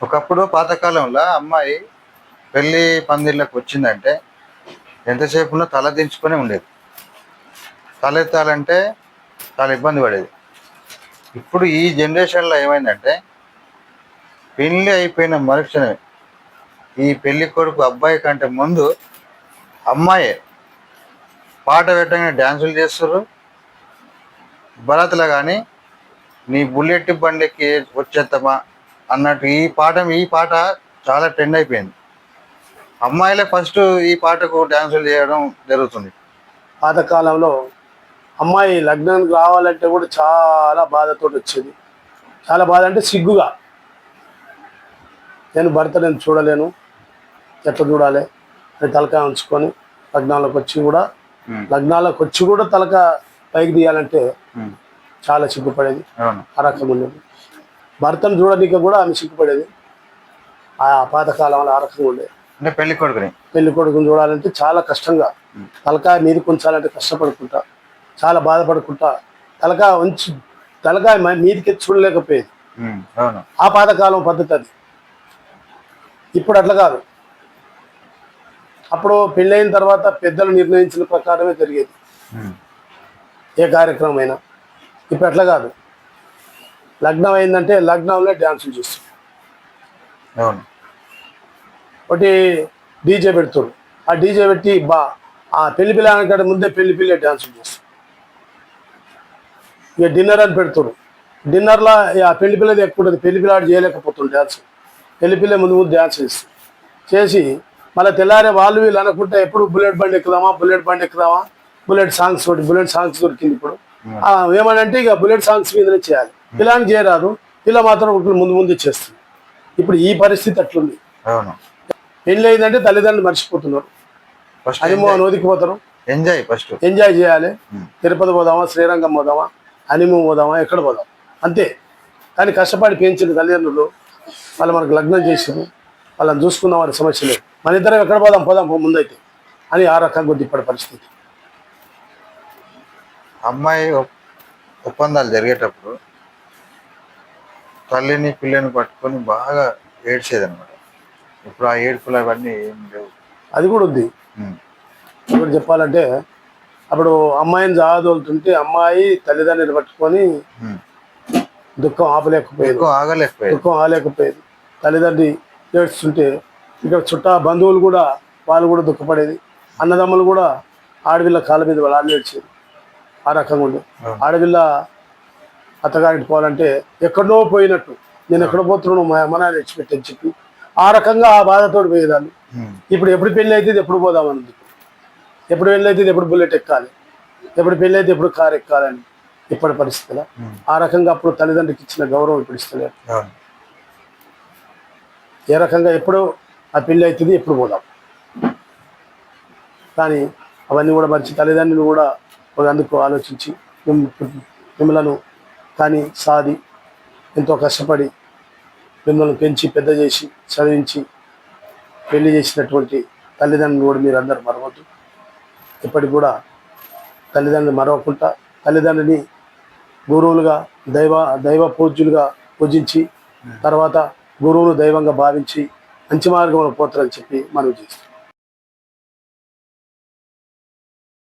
ఒకప్పుడు పాతకాలంలో అమ్మాయి పెళ్ళి పందిళ్ళకు వచ్చిందంటే ఎంతసేపునో తల దించుకొని ఉండేది. తలెత్తాలంటే చాలా ఇబ్బంది పడేది. ఇప్పుడు ఈ జనరేషన్లో ఏమైందంటే పెళ్ళి అయిపోయిన మనుషుని ఈ పెళ్ళి కొడుకు అబ్బాయి కంటే ముందు అమ్మాయే పాట పెట్టగానే డ్యాన్సులు చేస్తారు భరత్లో కానీ నీ బుల్లెట్ బండికి వచ్చేద్దామా అన్నట్టు ఈ పాట ఈ పాట చాలా ట్రెండ్ అయిపోయింది. అమ్మాయిలే ఫస్ట్ ఈ పాటకు డ్యాన్సులు చేయడం జరుగుతుంది. పాతకాలంలో అమ్మాయి లగ్నానికి రావాలంటే కూడా చాలా బాధతో వచ్చేది. చాలా బాధ అంటే సిగ్గుగా. నేను భర్త నేను చూడలేను. ఎట్లా చూడాలి? అని తలకాయ ఉంచుకొని లగ్నాలకు వచ్చి కూడా లగ్నాలకు వచ్చి కూడా తలక పైకి తీయాలంటే చాలా సిగ్గుపడేది. ఆ రకం ఉండేది భర్తను చూడడానికి కూడా ఆమె సిగ్గుపడేది ఆ పాతకాలంలో ఆ రకంగా ఉండేది అంటే పెళ్ళి కొడుకుని? పెళ్ళి కొడుకుని చూడాలంటే చాలా కష్టంగా. తలకాయ మీదకి ఉంచాలంటే కష్టపడుకుంటా. చాలా బాధపడుకుంటా. తలకాయ ఉంచి తలకాయ మీదకి చూడలేకపోయేది. ఆ పాతకాలం పద్ధతి అది. ఇప్పుడు అట్లా కాదు. అప్పుడు పెళ్ళైన తర్వాత పెద్దలు నిర్ణయించిన ప్రకారమే జరిగేది. ఏ కార్యక్రమం అయినా ఇప్పుడు అట్లా కాదు. లగ్నం అయిందంటే లగ్నంలో డ్యాన్సులు అవును. ఒకటి డీజే పెడుతురు ఆ డీజే పెట్టి బా ఆ పెళ్ళి పిల్లలకంటే ముందే పెళ్ళి పిల్ల డ్యాన్సులు చేస్తారు ఇక డిన్నర్ అని పెడుతురు డిన్నర్లో ఆ పెళ్ళి పిల్లది ఎక్కువ ఉంటుంది పెళ్ళి పిల్లాడు చేయలేకపోతుంది డ్యాన్స్. పెళ్ళి పిల్ల ముందు ముందు డ్యాన్స్ చేస్తారు చేసి మళ్ళీ తెల్లారే వాళ్ళు వీళ్ళు అనుకుంటే ఎప్పుడు బుల్లెట్ బండి ఎక్కుదామా బుల్లెట్ బండి ఎక్కుదామా బుల్లెట్ సాంగ్స్ ఒకటి బుల్లెట్ సాంగ్స్ దొరికింది ఇప్పుడు. ఏమనంటే ఇక బుల్లెట్ సాంగ్స్ మీదనే చేయాలి. పిల్లానికి చేయరాదు. పిల్ల మాత్రం ముందు ముందు చేస్తుంది ఇప్పుడు ఈ పరిస్థితి అట్లుంది. అవును. పెళ్ళి అయిందంటే తల్లిదండ్రులు మర్చిపోతున్నారు. ఫస్ట్ హనీమూన్ వదిలిపోతారు ఎంజాయ్ ఫస్ట్. ఎంజాయ్ చేయాలి. తిరుపతి పోదామా శ్రీరంగం పోదామా హనీమూన్ పోదామా ఎక్కడ పోదాం? అంతే. కానీ కష్టపడి పెంచిన తల్లిదండ్రులు. వాళ్ళు మనకు లగ్నం చేసారు వాళ్ళని చూసుకున్న వారి సమస్య లేదు. మన ఇద్దరం ఎక్కడ పోదాం? పోదాం ముందైతే అని ఆ రకంగా కొద్ది ఇప్పటి పరిస్థితి. అమ్మాయి ఒప్- ఒప్పందాలు జరిగేటప్పుడు తల్లిని పిల్లని పట్టుకొని బాగా ఏడ్చేది అనమాట ఇప్పుడు ఆ ఏడుపులు అవన్నీ ఏం లేవు. అది కూడా ఉంది. ఇప్పుడు చెప్పాలంటే అప్పుడు అమ్మాయిని జాదోలుతుంటే అమ్మాయి తల్లిదండ్రులు పట్టుకొని. దుఃఖం ఆపలేకపోయేది. ఎక్కువ ఆగలేకపోయేది. దుఃఖం ఆలేకపోయేది తల్లిదండ్రి ఏడుస్తుంటే ఇక్కడ చుట్టా బంధువులు కూడా వాళ్ళు కూడా దుఃఖపడేది. అన్నదమ్ములు కూడా ఆడపిల్ల కాళ్ళ మీద వాళ్ళు ఏడ్చేది ఆ రకంగా ఉండే. ఆడపిల్ల అత్తగారికి పోవాలంటే ఎక్కడో పోయినట్టు. నేను ఎక్కడ పోతున్నాను మా అమ్మ నాన్న తెచ్చిపెట్టని చెప్పి ఆ రకంగా ఆ బాధతో పోయేదాన్ని. ఉమ్, ఇప్పుడు ఎప్పుడు పెళ్ళి అయితే ఎప్పుడు పోదామన్నది ఎప్పుడు పెళ్ళి అయితే ఎప్పుడు బుల్లెట్ ఎక్కాలి. ఎప్పుడు పెళ్ళి అయితే ఎప్పుడు కారు ఎక్కాలని ఇప్పటి పరిస్థితుల. ఉమ్, ఆ రకంగా అప్పుడు తల్లిదండ్రులకు ఇచ్చిన గౌరవం ఇప్పుడు ఇస్తలేదు ఏ రకంగా ఎప్పుడు ఆ పెళ్ళి అవుతుంది ఎప్పుడు పోదాం. కానీ అవన్నీ కూడా మంచి తల్లిదండ్రులు కూడా అందుకు ఆలోచించి మిమ్- మిమ్మలను కానీ సాది ఎంతో కష్టపడి మిమ్మల్ని పెంచి పెద్ద చేసి చదివించి పెళ్ళి చేసినటువంటి తల్లిదండ్రులు కూడా మీరు అందరు మరవద్దు. ఇప్పటికి కూడా తల్లిదండ్రులు మరవకుండా తల్లిదండ్రుని గురువులుగా దైవ దైవ పూజ్యులుగా పూజించి తర్వాత గురువును దైవంగా భావించి మంచి మార్గంలో పోతారని చెప్పి మనం చేస్తాం